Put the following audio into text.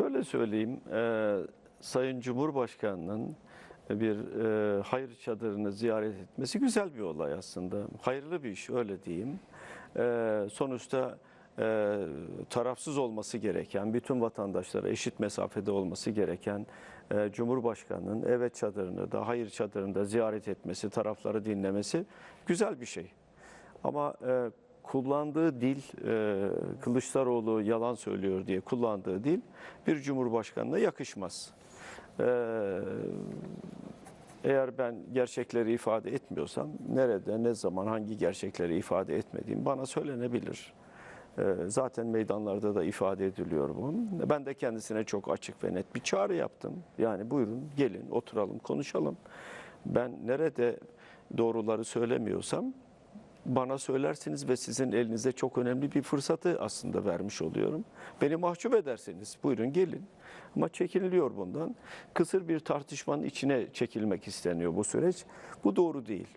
Şöyle söyleyeyim, e, Sayın Cumhurbaşkanı'nın bir e, hayır çadırını ziyaret etmesi güzel bir olay aslında. Hayırlı bir iş öyle diyeyim. E, sonuçta e, tarafsız olması gereken, bütün vatandaşlara eşit mesafede olması gereken e, Cumhurbaşkanı'nın evet çadırını da hayır çadırını da ziyaret etmesi, tarafları dinlemesi güzel bir şey. Ama e, kullandığı dil, e, Kılıçdaroğlu yalan söylüyor diye kullandığı dil bir cumhurbaşkanına yakışmaz. E, eğer ben gerçekleri ifade etmiyorsam nerede, ne zaman, hangi gerçekleri ifade etmediğim bana söylenebilir. E, zaten meydanlarda da ifade ediliyor bu. Ben de kendisine çok açık ve net bir çağrı yaptım. Yani buyurun gelin oturalım konuşalım. Ben nerede doğruları söylemiyorsam bana söylersiniz ve sizin elinize çok önemli bir fırsatı aslında vermiş oluyorum. Beni mahcup ederseniz buyurun gelin. Ama çekiniliyor bundan. Kısır bir tartışmanın içine çekilmek isteniyor bu süreç. Bu doğru değil.